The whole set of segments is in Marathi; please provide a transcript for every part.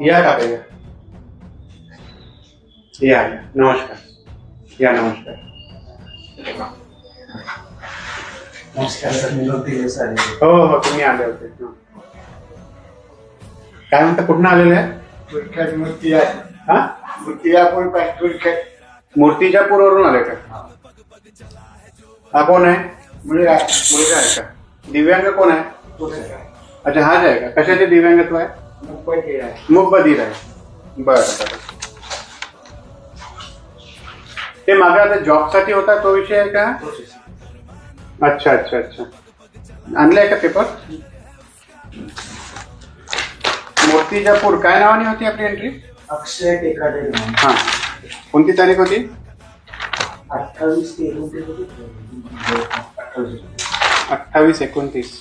या काका या या या. नमस्कार। या नमस्कार। नमस्कार सर मी हो हो तुम्ही आले होते. काय म्हणता कुठून आलेले आहे? मूर्ती आहे. हा? आले का? हा. कोण आहे? मुलगा आहे. मुलगा आहे का? दिव्यांग कोण आहे? अच्छा हाच आहे का? कशाचे दिव्यांगत्व आहे? मुंबई आहे. बरं ते मागे आता जॉबसाठी होता तो विषय आहे का? अच्छा अच्छा अच्छा. आणलाय का पेपर? मूर्तिजापूर काय नावाने होती आपली एंट्री अक्षय टेकाडे. हा. कोणती तारीख होती? अठ्ठावीस ते एकोणतीस होते. अठ्ठावीस. अठ्ठावीस एकोणतीस.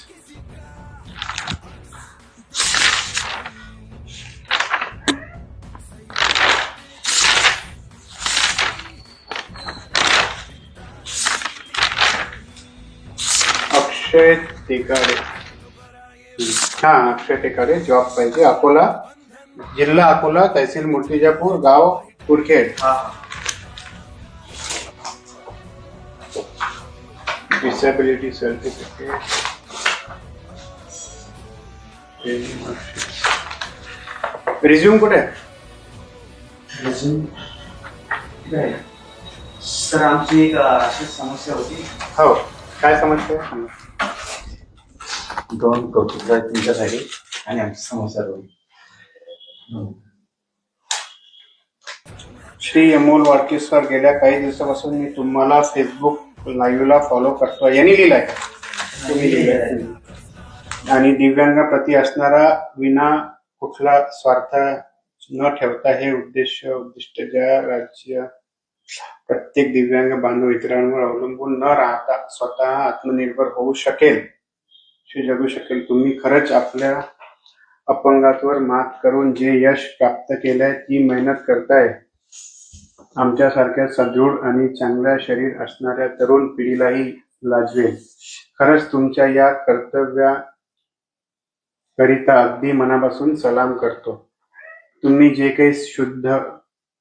अक्षय टेकाडे. हा अक्षय टेकाडे जॉब पाहिजे. अकोला जिल्हा अकोला तहसील मूर्तिजापूर गाव कुरखेड. हा. Disability certificate. रिझ्यूम कुठे. सर आमची एक अशी समस्या होती. हो. काय समस्या. दोन कौतुक आहेत तुमच्यासाठी आणि आमची समस्या दोन. श्री अमोल वाडके सर गेल्या काही दिवसापासून मी तुम्हाला फेसबुक लाईव्हला फॉलो करतो यांनी लिहिलाय. तुम्ही लिहिलंय. आणि दिव्यांगाप्रती असणारा विना कुठला स्वार्थ न ठेवता हे उद्देश उद्दिष्ट ज्या राज्य प्रत्येक दिव्यांग बांधव इतरांवर अवलंबून न राहता स्वतः आत्मनिर्भर होऊ शकेल. जगू शकेल तुम्ही खरंच आपल्या अपंगात्वर मात करून जे यश प्राप्त केलंय ती मेहनत करताय. आमच्यासारख्या सदृढ आणि चांगल्या शरीर असणाऱ्या तरुण पिढीलाही लाजवेल. खरंच तुमच्या या कर्तव्या करिता अगदी मनापासून सलाम करतो. तुम्ही जे काही शुद्ध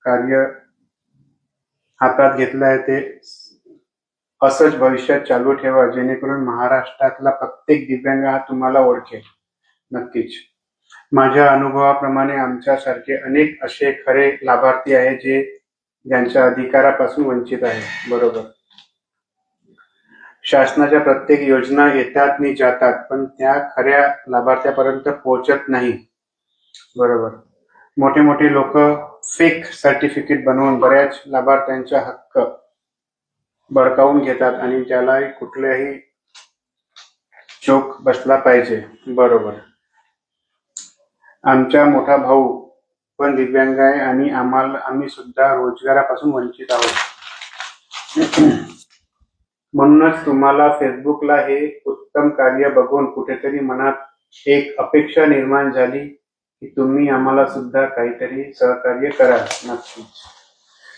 कार्य हातात घेतलं आहे ते. असंच भविष्यात चालू ठेवा जेणेकरून महाराष्ट्रातला प्रत्येक दिव्यांग हा तुम्हाला ओळखेल. नक्कीच. माझ्या अनुभवाप्रमाणे आमच्यासारखे अनेक असे खरे लाभार्थी आहे जे ज्यांच्या अधिकारापासून वंचित आहे बरोबर. शासनाच्या प्रत्येक योजना येतात आणि जातात पण त्या खऱ्या लाभार्थ्यापर्यंत पोहोचत नाही. बरोबर. मोठे मोठे लोक फेक सर्टिफिकेट बनवून बऱ्याच लाभार्थ्यांचा हक्क बळकावून घेतात आणि त्यालाही कुठल्याही चोख बसला पाहिजे. बरोबर. आमचा मोठा भाऊ पण दिव्यांग आहे आणि आम्हाला आम्ही सुद्धा रोजगारापासून वंचित आहोत. म्हणूनच तुम्हाला फेसबुकला हे उत्तम कार्य बघून कुठेतरी मनात एक अपेक्षा निर्माण झाली की तुम्ही आम्हाला सुद्धा काहीतरी सहकार्य करा नक्कीच.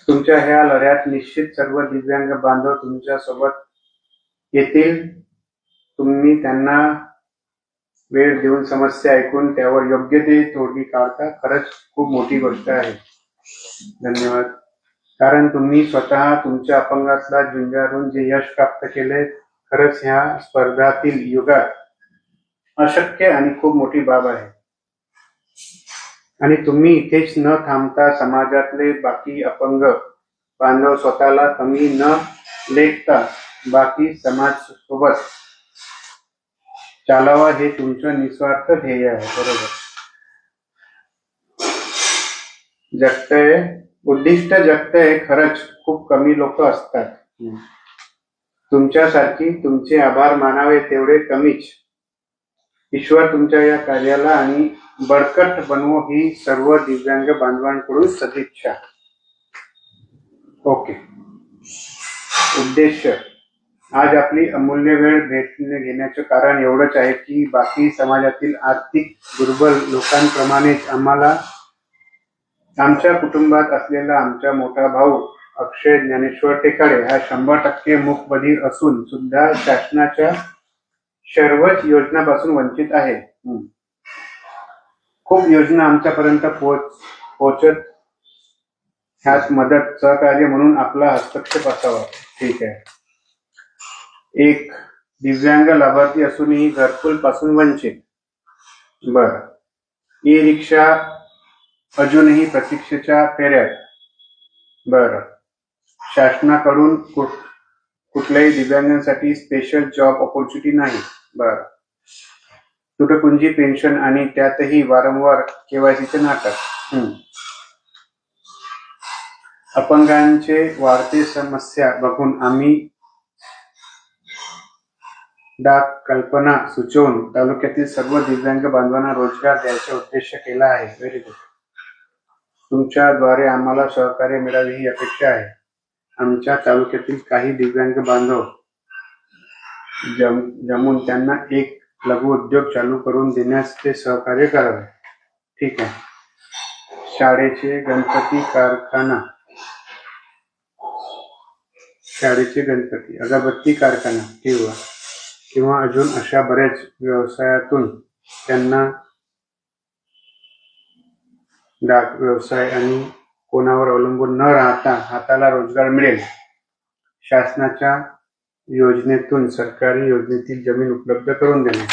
तुमच्या ह्या लढ्यात निश्चित सर्व दिव्यांग बांधव तुमच्यासोबत येतील. तुम्ही त्यांना वेळ देऊन समस्या ऐकून त्यावर योग्य ते तोडगी काढता खरंच खूप मोठी गोष्ट आहे. धन्यवाद. कारण तुम्ही स्वतः तुमच्या अपंगातला झुंजारून जे यश प्राप्त केले खरंच ह्या स्पर्धातील युगात अशक्य आणि खूप मोठी बाब आहे. आणि तुम्ही इथेच न थांबता समाजातले बाकी अपंग बांधव स्वतःला कमी न लेखता बाकी समाज सोबत चालावा हे तुमचं निस्वार्थ ध्येय आहे बरोबर. जगतय उद्दिष्ट जगतय खरंच खूप कमी लोक असतात. तुमच्यासारखी तुमचे आभार मानावे तेवढे कमीच. ईश्वर तुमच्या या कार्याला आणि बळकट बनवो ही सर्व दिव्यांग बांधवांकडून सदिच्छा. ओके. उद्देश आज आपली अमूल्य वेळ भेटणे घेण्याचं कारण एवढंच आहे की बाकी समाजातील आर्थिक दुर्बल लोकांप्रमाणेच आम्हाला आमच्या कुटुंबात असलेला आमचा मोठा भाऊ अक्षय ज्ञानेश्वर टेकाळे हा शंभर टक्के मुखबधीर असून सुद्धा शासनाच्या सर्वच योजनापासून वंचित आहे. खूप योजना आमच्यापर्यंत पोहोच पोहोचत ह्यात मदत सहकार्य म्हणून आपला हस्तक्षेप असावा. ठीक आहे. एक दिव्यांग लाभार्थी असूनही घरकुलपासून वंचित. बर. ई रिक्षा अजूनही प्रतीक्षेच्या फेऱ्यात. बर. शासनाकडून कुठ कुठल्याही दिव्यांगांसाठी स्पेशल जॉब ऑपॉर्च्युनिटी नाही. बर. तुटपुंजी पेन्शन आणि त्यातही वारंवार केवायसीचे नाटक. अपंगांचे वाढते समस्या बघून आम्ही डाक कल्पना सुचवून तालुक्यातील सर्व दिव्यांग बांधवांना रोजगार द्यायचा उद्देश केला आहे. व्हेरी गुड तुमच्याद्वारे आम्हाला सहकार्य मिळावे ही अपेक्षा आहे. आमच्या तालुक्यातील काही दिव्यांग बांधव जम जमून त्यांना एक लघु उद्योग चालू करून देण्यास ते सहकार्य करावे. ठीक आहे. शाळेचे गणपती कारखाना. शाळेचे गणपती अगरबत्ती कारखाना किंवा किंवा अजून अशा बऱ्याच व्यवसायातून त्यांना डाक व्यवसाय आणि कोणावर अवलंबून न राहता हाताला रोजगार मिळेल. शासनाच्या योजनेतून सरकारी योजनेतील जमीन उपलब्ध करून देणे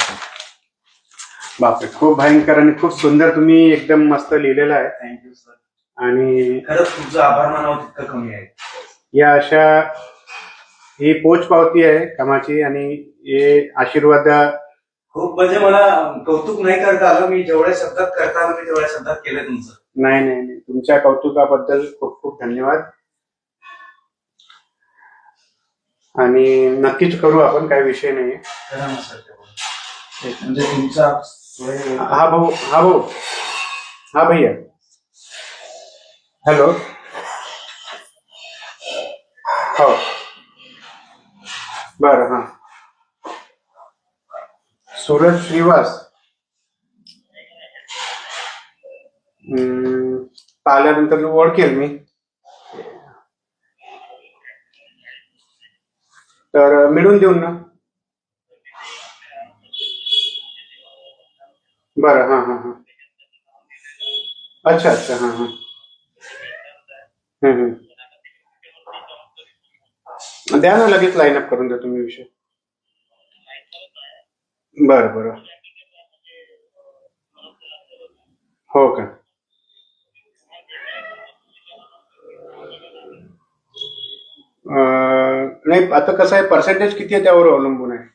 बापरे खूप भयंकर आणि खूप सुंदर तुम्ही एकदम मस्त लिहिलेलं आहे. थँक्यू सर आणि खरंच तुमचं आभार मानावं तितकं कमी आहे. या अशा ही पोच पावती आहे कामाची आणि हे आशीर्वाद खूप म्हणजे मला कौतुक नाही करता आलं मी जेवढ्या शब्दात करता आलं मी तेवढ्या शब्दात केलं तुमचं. नाही नाही नाही. तुमच्या कौतुकाबद्दल खूप खूप धन्यवाद. आणि नक्कीच करू आपण काही विषय नाही म्हणजे तुमचा हा भाऊ हा भाऊ. हा भैया. हॅलो हो. बर हा. सूरज श्रीवास. पाहिल्यानंतर ओळखेल मी. तर मिळून देऊन ना? बरं हां हां हां. अच्छा अच्छा हां हां. हम्म, हम्म. द्या ना लगेच लाईन अप करून द्या तुम्ही विषय. बरं बरं. हो का? नाही, आता कसं आहे पर्सेंटेज किती आहे त्यावर अवलंबून आहे?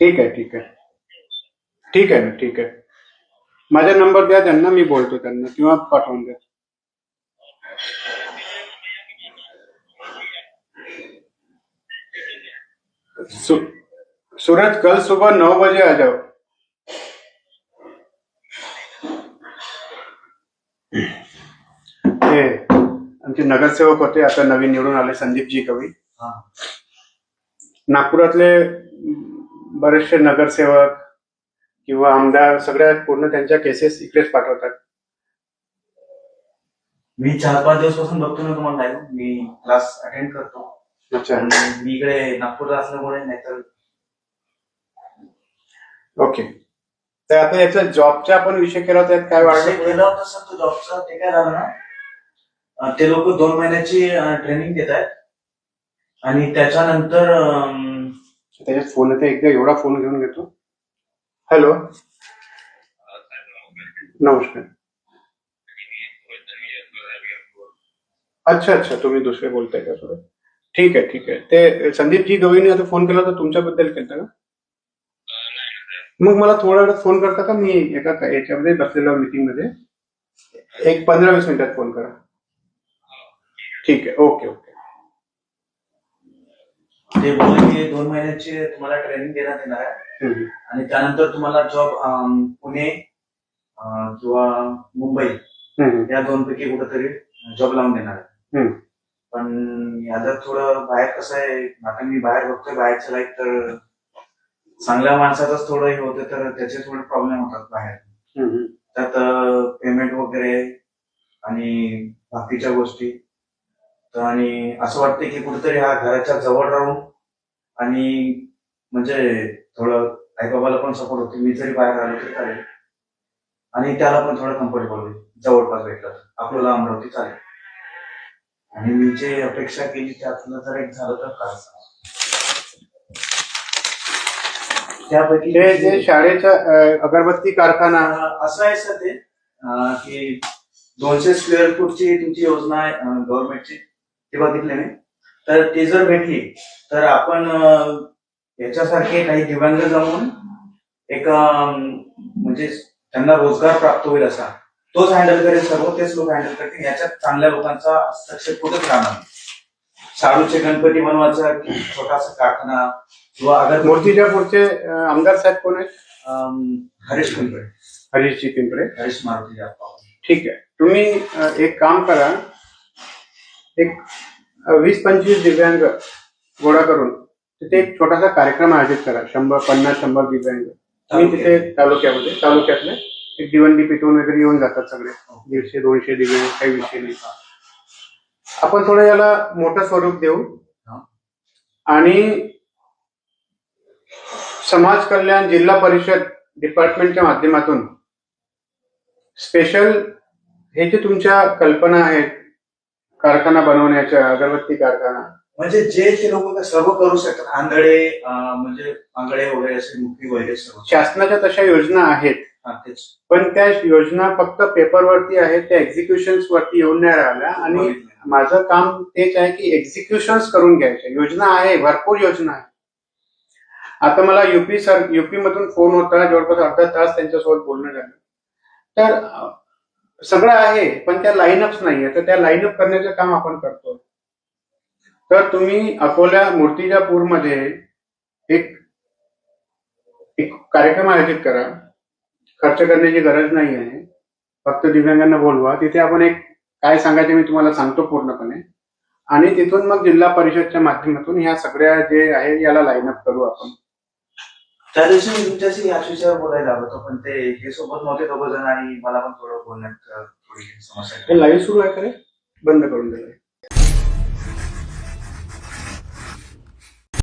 ठीक आहे ठीक आहे. ठीक आहे ना, ठीक आहे. माझा नंबर द्या, त्यांना मी बोलतो त्यांना, किंवा पाठवून द्या. सूरज कल सुबह नौ बजे आ जाओ. आमचे नगरसेवक होते आता नवीन निवडून आले संदीपजी कवी. नागपुरातले बरेचसे नगरसेवक किंवा आमदार सगळ्या पूर्ण त्यांच्या केसेस इकडेच पाठवतात. मी चार पाच दिवसपासून बघतो ना तुम्हाला live. मी क्लास अटेंड करतो. अच्छा. आणि मी इकडे नागपूरला असल्यामुळे नाहीतर ओके तर आता याचा जॉबचा आपण विषय केला होता काय वाढलं? केला होता सर तो जॉबचा ते काय झालं ना ते लोक दोन महिन्याची ट्रेनिंग देत आहेत. आणि त्याच्यानंतर त्याच्यात फोन येते एकदा एवढा फोन घेऊन घेतो. हॅलो नमस्कार. अच्छा अच्छा तुम्ही दुसरे बोलताय का सर ठीक आहे ठीक आहे. ते संदीपजी गवईने आता फोन केला होता तुमच्याबद्दल केला का? मग मला थोड्या वेळात फोन करता का? मी एका याच्यामध्ये बसलेल्या मीटिंगमध्ये. एक पंधरा वीस मिनिटात फोन करा. ठीक आहे ओके ओके ते बोलले की दोन महिन्याची तुम्हाला ट्रेनिंग देण्यात येणार आहे हम्म. आणि त्यानंतर तुम्हाला जॉब पुणे अं, किंवा मुंबई हम्म. या दोन पैकी कुठेतरी जॉब लावून देणार आहे हम्म. पण याचं थोडं बाहेर कसं आहे आता मी बाहेर बघतोय बाहेरचं लाईफ तर चांगल्या माणसाचंच थोडं हे होतं तर त्याचे थोडे प्रॉब्लेम होतात बाहेर हम्म. त्यात पेमेंट वगैरे आणि बाकीच्या गोष्टी आणि असं वाटतं की कुठेतरी हा घराच्या जवळ राहून आणि म्हणजे थोडं आई बाबाला पण सपोर्ट होते मी जरी बाहेर आलो तरी चालेल. आणि त्याला पण थोडं कम्फर्टेबल होईल. जवळपास भेटलं आपल्याला अमरावती चालेल. आणि मी जे अपेक्षा केली त्यातलं जर एक झालं तर काय त्यापैकी ते जे शाळेचा अगरबत्ती कारखाना. असं आहे सर ते की दोनशे स्क्वेअर फूटची तुमची योजना आहे गव्हर्नमेंटची ते बघितले मी तर ते जर भेटली तर आपण याच्यासारखे काही दिव्यांग जमून एक म्हणजे त्यांना रोजगार प्राप्त होईल असा. तोच हँडल करेल सर्व तेच लोक हँडल करतील. याच्यात चांगल्या लोकांचा हस्तक्षेप कुठेच राहणार. शाडूचे गणपती बनवायचा छोटासा कारखाना किंवा अगर मूर्तीच्या पुढचे आमदार साहेब कोण आहेत? हरीश कुंबळे हरीशजी पिंपळे. हरीश मारुती. ठीक आहे. तुम्ही एक काम करा. एक वीस पंचवीस दिव्यांग गोळा करून तिथे एक छोटासा कार्यक्रम आयोजित करा. शंभर पन्नास शंभर दिव्यांग. तुम्ही तिथे तालुक्यामध्ये तालुक्यातले एक दिवंडी पेटवून वगैरे येऊन जातात सगळे. दीडशे दोनशे दिव्यांग काही विषय नाही. आपण थोडं याला मोठं स्वरूप देऊ. आणि समाज कल्याण जिल्हा परिषद डिपार्टमेंटच्या माध्यमातून स्पेशल हे जे तुमच्या कल्पना आहेत कारखाना बनवण्याच्या अगरबत्ती कारखाना. म्हणजे जे ते लोक सर्व करू शकतात आंधळे म्हणजे आंधळे वगैरे असे मुखी वगैरे सर्व. शासनाच्या तशा योजना आहेत. हा, तेच. पण त्या योजना फक्त पेपरवरती आहेत त्या एक्झिक्युशन वरती येऊन नाही राहिल्या. आणि बघितलं. माझं काम तेच आहे की एक्झिक्युशन करून घ्यायचे योजना आहे भरपूर योजना आहे. आता मला युपी सर युपी मधून फोन होता जवळपास अर्धा तास त्यांच्यासोबत बोलणं झालं. तर अं, सगळं आहे पण त्या लाईनअप्स नाहीये. तर त्या लाईनअप करण्याचं काम आपण करतो तर तुम्ही अकोला मूर्तिजापूरमध्ये एक एक कार्यक्रम आयोजित करा. खर्च करण्याची गरज नाही आहे फक्त दिव्यांगांना बोलवा. तिथे आपण एक काय सांगायचे मी तुम्हाला सांगतो पूर्णपणे. आणि तिथून मग जिल्हा परिषदच्या माध्यमातून ह्या सगळ्या जे आहे याला लाईनअप करू आपण. त्या दिवशी मी तुमच्याशी याच विषयावर बोलायला आलो होतो पण ते हे सोबत नव्हते दोघ जण आणि मला पण थोडं बोलण्यात थोडी समस्या लाईव्ह सुरू आहे का रे? बंद करून दिलंय.